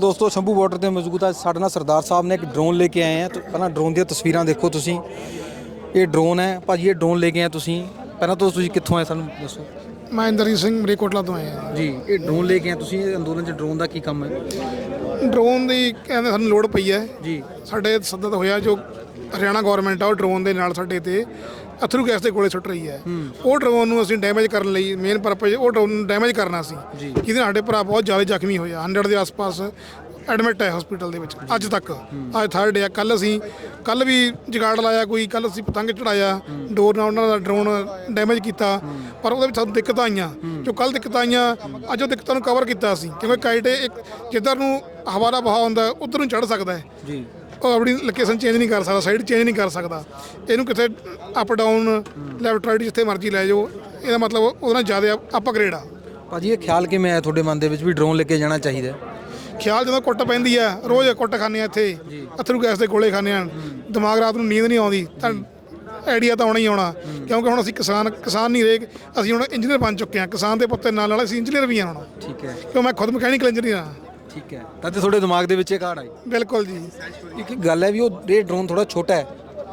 ਦੋਸਤੋ ਸ਼ੰਭੂ ਬਾਰਡਰ ਤੇ ਮੌਜੂਦ ਹੈ ਸਾਡੇ ਨਾਲ ਸਰਦਾਰ ਸਾਹਿਬ ਨੇ ਇੱਕ ਡਰੋਨ ਲੈ ਕੇ ਆਏ ਆ। ਪਹਿਲਾਂ ਡਰੋਨ ਦੀਆਂ ਤਸਵੀਰਾਂ ਦੇਖੋ ਤੁਸੀਂ। ਇਹ ਡਰੋਨ ਹੈ। ਭਾਜੀ ਇਹ ਡਰੋਨ ਲੈ ਕੇ ਆਏ ਤੁਸੀਂ। ਪਹਿਲਾਂ ਤੋਂ ਤੁਸੀਂ ਕਿੱਥੋਂ ਆਏ ਸਾਨੂੰ ਦੱਸੋ। ਮੈਂ ਇੰਦਰਜੀਤ ਸਿੰਘ ਮਰੇਕੋਟਲਾ ਤੋਂ ਆਇਆ ਜੀ ਇਹ ਡਰੋਨ ਲੈ ਕੇ ਆਏ ਤੁਸੀਂ। ਇਹ ਅੰਦੋਲਨ ਚ ਡਰੋਨ ਦਾ ਕੀ ਕੰਮ ਹੈ? ਡਰੋਨ ਦੀ ਕਹਿੰਦੇ ਸਾਨੂੰ ਲੋੜ ਪਈ ਹੈ। ਜੀ। ਸਾਡੇ ਸੱਦਤ ਹੋਇਆ ਜੋ ਹਰਿਆਣਾ ਗਵਰਨਮੈਂਟ ਆ ਉਹ ਡਰੋਨ ਦੇ ਨਾਲ ਸਾਡੇ ਤੇ ਅਥਰੂ ਗੈਸ ਦੇ ਗੋਲੇ ਸੁੱਟ ਰਹੀ ਹੈ। ਉਹ ਡਰੋਨ ਨੂੰ ਅਸੀਂ ਡੈਮੇਜ ਕਰਨ ਲਈ ਮੇਨ ਪਰਪਸ ਉਹ ਡਰੋਨ ਨੂੰ ਡੈਮੇਜ ਕਰਨਾ ਸੀ। ਜਿਹਦੇ ਨਾਲ ਸਾਡੇ ਭਰਾ ਬਹੁਤ ਜ਼ਿਆਦਾ ਜ਼ਖਮੀ ਹੋਇਆ 100 ਦੇ ਆਸ-ਪਾਸ ਐਡਮਿਟ ਹੈ ਹਸਪੀਟਲ ਦੇ ਵਿੱਚ ਅੱਜ ਤੱਕ। ਅੱਜ ਥਰਡ ਡੇ ਆ। ਕੱਲ ਅਸੀਂ ਕੱਲ ਵੀ ਜਗਾੜ ਲਾਇਆ ਕੋਈ ਕੱਲ ਅਸੀਂ ਪਤੰਗ ਚੜਾਇਆ ਡੋਰ ਨਾਲ ਉਹਨਾਂ ਦਾ ਡਰੋਨ ਡੈਮੇਜ ਕੀਤਾ। ਪਰ ਉਹਦੇ ਵਿੱਚ ਸਾਨੂੰ ਦਿੱਕਤਾਂ ਆਈਆਂ। ਜੋ ਕੱਲ ਦਿੱਕਤਾਂ ਆਈਆਂ ਅੱਜ ਉਹ ਦਿੱਕਤਾਂ ਨੂੰ ਕਵਰ ਕੀਤਾ ਅਸੀਂ। ਕਿਉਂਕਿ ਕਾਈਟੇ ਇੱਕ ਜਿੱਧਰ ਨੂੰ ਹਵਾ ਦਾ ਵਹਾਅ ਹੁੰਦਾ ਉਧਰ ਨੂੰ ਚੜ ਸਕਦਾ ਹੈ। ਜੀ। ਉਹ ਆਪਣੀ ਲੋਕੇਸ਼ਨ ਚੇਂਜ ਨਹੀਂ ਕਰ ਸਕਦਾ ਸਾਈਡ ਚੇਂਜ ਨਹੀਂ ਕਰ ਸਕਦਾ। ਇਹਨੂੰ ਕਿਤੇ ਅਪ ਡਾਊਨ ਲੈਫਟ ਰਾਈਟ ਜਿੱਥੇ ਮਰਜ਼ੀ ਲੈ ਜਾਓ ਇਹਦਾ ਮਤਲਬ ਉਹਦੇ ਨਾਲ ਜ਼ਿਆਦਾ ਅਪਗ੍ਰੇਡ ਆ। ਭਾਜੀ ਇਹ ਖਿਆਲ ਕਿਵੇਂ ਆਇਆ ਤੁਹਾਡੇ ਮਨ ਦੇ ਵਿੱਚ ਵੀ ਡਰੋਨ ਲੈ ਕੇ ਜਾਣਾ ਚਾਹੀਦਾ? ਹੈ? ਖਿਆਲ ਜਦੋਂ ਕੁੱਟ ਪੈਂਦੀ ਆ ਰੋਜ਼ ਕੁੱਟ ਖਾਂਦੇ ਆ ਇੱਥੇ। ਅਥਰੂ ਗੈਸ ਦੇ ਗੋਲੇ ਖਾਂਦੇ ਆ। ਦਿਮਾਗ ਰਾਤ ਨੂੰ ਨੀਂਦ ਨਹੀਂ ਆਉਂਦੀ। ਤਾਂ ਆਈਡੀਆ ਤਾਂ ਆਉਣਾ ਹੀ ਆਉਣਾ। ਕਿਉਂਕਿ ਹੁਣ ਅਸੀਂ ਕਿਸਾਨ ਕਿਸਾਨ ਨਹੀਂ ਰਹੇ ਅਸੀਂ ਹੁਣ ਇੰਜੀਨੀਅਰ ਬਣ ਚੁੱਕੇ ਆ। ਕਿਸਾਨ ਦੇ ਪੁੱਤੇ ਨਾਲ ਨਾਲ ਅਸੀਂ ਇੰਜੀਨੀਅਰ ਵੀ ਆ ਹੁਣ। ਠੀਕ ਹੈ। ਕਿਉਂ ਮੈਂ ਖੁਦ ਮਕੈਨੀਕਲ ਇੰਜੀਨੀਅਰ ਆ। ਠੀਕ ਹੈ। ਤਾਂ ਤੇ ਤੁਹਾਡੇ ਦਿਮਾਗ ਦੇ ਵਿੱਚ ਇਹ ਕਾਰਡ ਆਈ। ਬਿਲਕੁਲ ਜੀ। ਇੱਕ ਗੱਲ ਹੈ ਵੀ ਉਹ ਇਹ ਡਰੋਨ ਥੋੜਾ ਛੋਟਾ ਹੈ।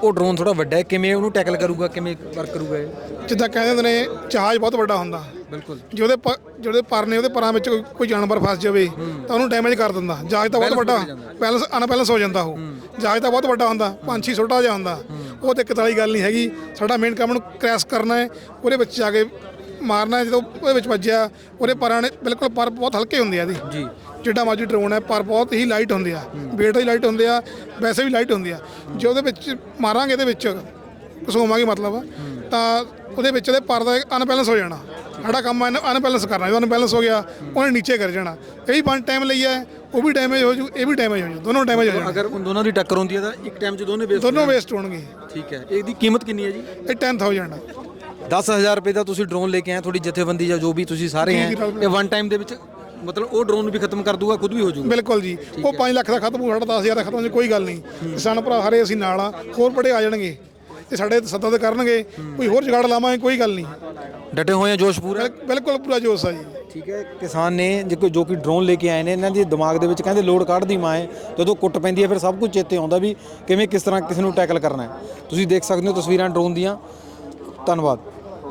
ਉਹ ਡਰੋਨ ਥੋੜਾ ਵੱਡਾ ਹੈ। ਕਿਵੇਂ ਉਹਨੂੰ ਟੈਕਲ ਕਰੂਗਾ ਕਿਵੇਂ ਵਰਕ ਕਰੂਗਾ ਇਹ? ਜਿੱਦਾਂ ਕਹਿੰਦੇ ਹੁੰਦੇ ਨੇ ਜਹਾਜ਼ ਬਹੁਤ ਵੱਡਾ ਹੁੰਦਾ। ਬਿਲਕੁਲ। ਜਿਹਦੇ ਪ- ਜਿਹਦੇ ਪਰ ਨੇ ਉਹਦੇ ਪਰਾਂ ਵਿੱਚ ਕੋਈ- ਕੋਈ ਜਾਨਵਰ ਫਸ ਜਾਵੇ ਤਾਂ ਉਹਨੂੰ ਡੈਮੇਜ ਕਰ ਦਿੰਦਾ। ਜਹਾਜ਼ ਤਾਂ ਬਹੁਤ ਵੱਡਾ। ਬੈਲੈਂਸ ਅਨਬੈਲੈਂਸ ਹੋ ਜਾਂਦਾ ਉਹ। ਜਹਾਜ਼ ਤਾਂ ਬਹੁਤ ਵੱਡਾ ਹੁੰਦਾ। ਪੰਛੀ ਛੋਟਾ ਜਿਹਾ ਹੁੰਦਾ। ਉਹ ਦਿੱਕਤ ਵਾਲੀ ਗੱਲ ਨਹੀਂ ਹੈਗੀ। ਸਾਡਾ ਮੇਨ ਕੰਮ ਨੂੰ ਕ੍ਰੈਸ਼ ਕਰਨਾ ਹੈ। ਉਹਦੇ ਵਿੱਚ ਜਾ ਕੇ ਮਾਰਨਾ ਹੈ। ਜਦੋਂ ਉਹਦੇ ਵਿੱਚ ਵੱਜਿਆ ਉਹਦੇ ਪਰਾਂ ਨੇ ਬਿਲਕੁਲ ਪਰ ਬਹੁਤ ਹਲਕੇ ਹੁੰਦੇ ਆ ਇਹਦੇ। ਜੀ। ਜਿੱਡਾ ਮਰਜ਼ੀ ਡਰੋਨ ਹੈ ਪਰ ਬਹੁਤ ਹੀ ਲਾਈਟ ਹੁੰਦੇ ਆ। weight ਹੀ ਲਾਈਟ ਹੁੰਦੇ ਆ ਵੈਸੇ ਵੀ ਲਾਈਟ ਹੁੰਦੇ ਆ। ਜੇ ਉਹਦੇ ਵਿੱਚ ਮਾਰਾਂਗੇ ਇਹਦੇ ਵਿੱਚ ਕਸੂਮਾਂਗੇ ਮਤਲਬ ਤਾਂ ਉਹਦੇ ਵਿੱਚ ਦੇ ਪਰ ਦਾ ਅਨਬੈਲੈਂਸ ਹੋ ਜਾਣਾ। ਸਾਡਾ ਕੰਮ ਅਨਬੈਲੈਂਸ ਕਰਨਾ। ਜਦੋਂ ਅਨਬੈਲੈਂਸ ਹੋ ਗਿਆ ਉਹਨੇ ਨੀਚੇ ਕਰ ਜਾਣਾ। ਇਹ ਵੀ ਵਨ ਟਾਈਮ ਲਈ ਹੈ ਉਹ ਵੀ ਡੈਮੇਜ ਹੋ ਜੂ ਇਹ ਵੀ ਡੈਮੇਜ ਹੋ ਜੂ ਦੋਨੋਂ ਡੈਮੇਜ ਹੋ ਜਾਣਗੇ। ਅਗਰ ਉਨ ਦੋਨਾਂ ਦੀ ਟੱਕਰ ਹੁੰਦੀ ਹੈ ਤਾਂ ਇੱਕ ਟਾਈਮ 'ਚ ਦੋਨੇ ਬੇਸ ਦੋਨੋਂ ਵੇਸਟ ਹੋਣਗੇ। ਠੀਕ ਹੈ। ਇਹਦੀ ਕੀਮਤ ਕਿੰਨੀ ਹੈ ਜੀ? ਇਹ 10000 10000 ਰੁਪਏ ਦਾ ਤੁਸੀਂ ਡਰੋਨ ਲੈ ਕੇ ਆਏ ਤੁਹਾਡੀ ਜਥੇਬੰਦੀ ਜਾਂ ਜੋ ਵੀ ਤੁਸੀਂ ਸਾਰੇ ਹੈ ਇਹ ਵਨ ਟਾਈਮ ਦੇ ਵਿੱਚ ਮਤਲਬ ਉਹ ਡਰੋਨ ਨੂੰ ਵੀ ਖਤਮ ਕਰ ਦੂਗਾ ਖੁਦ ਵੀ ਹੋ ਜਾਊਗਾ ਬਿਲਕੁਲ ਜੀ। ਉਹ 5 ਲੱਖ ਦਾ ਖਤਮ ਹੋ ਸਾਡਾ 10000 ਦਾ ਖਤਮ ਹੋ ਜਾਊ, ਕੋਈ ਗੱਲ ਨਹੀਂ। ਕਿਸਾਨ ਭਰਾ ਹਰੇ ਅਸੀਂ ਨਾਲ ਆ ਹੋਰ ਬੜੇ ਆ ਜਾਣਗੇ। ਤੇ ਸਾਡੇ ਸੱਦਾ ਤੇ ਕਰਨਗੇ ਕੋਈ ਹੋਰ ਜਗਾੜ ਲਾਵਾਂਗੇ ਕੋਈ ਗੱਲ ਨਹੀਂ। ਡਟੇ ਹੋਏ ਆ ਜੋਸ਼ ਪੂਰਾ? ਬਿਲ- ਬਿਲਕੁਲ ਪੂਰਾ ਜੋਸ਼ ਆ ਜੀ। ਠੀਕ ਹੈ ਕਿਸਾਨ ਨੇ ਜੇ ਕੋਈ ਜੋ ਕਿ ਡਰੋਨ ਲੈ ਕੇ ਆਏ ਨੇ ਇਹਨਾਂ ਦੇ ਦਿਮਾਗ ਦੇ ਵਿੱਚ ਕਹਿੰਦੇ ਲੋਡ ਕੱਢਦੀ ਮਾਂ ਹੈ? ਜਦੋਂ ਕੁੱਟ ਪੈਂਦੀ ਹੈ ਫਿਰ ਸਭ ਕੁਝ ਚੇਤੇ ਆਉਂਦਾ ਵੀ ਕਿਵੇਂ ਕਿਸ ਤਰ੍ਹਾਂ ਕਿਸੇ ਨੂੰ ਟੈਕਲ ਕਰਨਾ ਹੈ। ਤੁਸੀਂ ਦੇਖ ਸਕਦੇ ਹੋ ਤਸਵੀਰਾਂ ਡਰੋਨ ਦੀਆਂ। ਧੰਨਵਾਦ।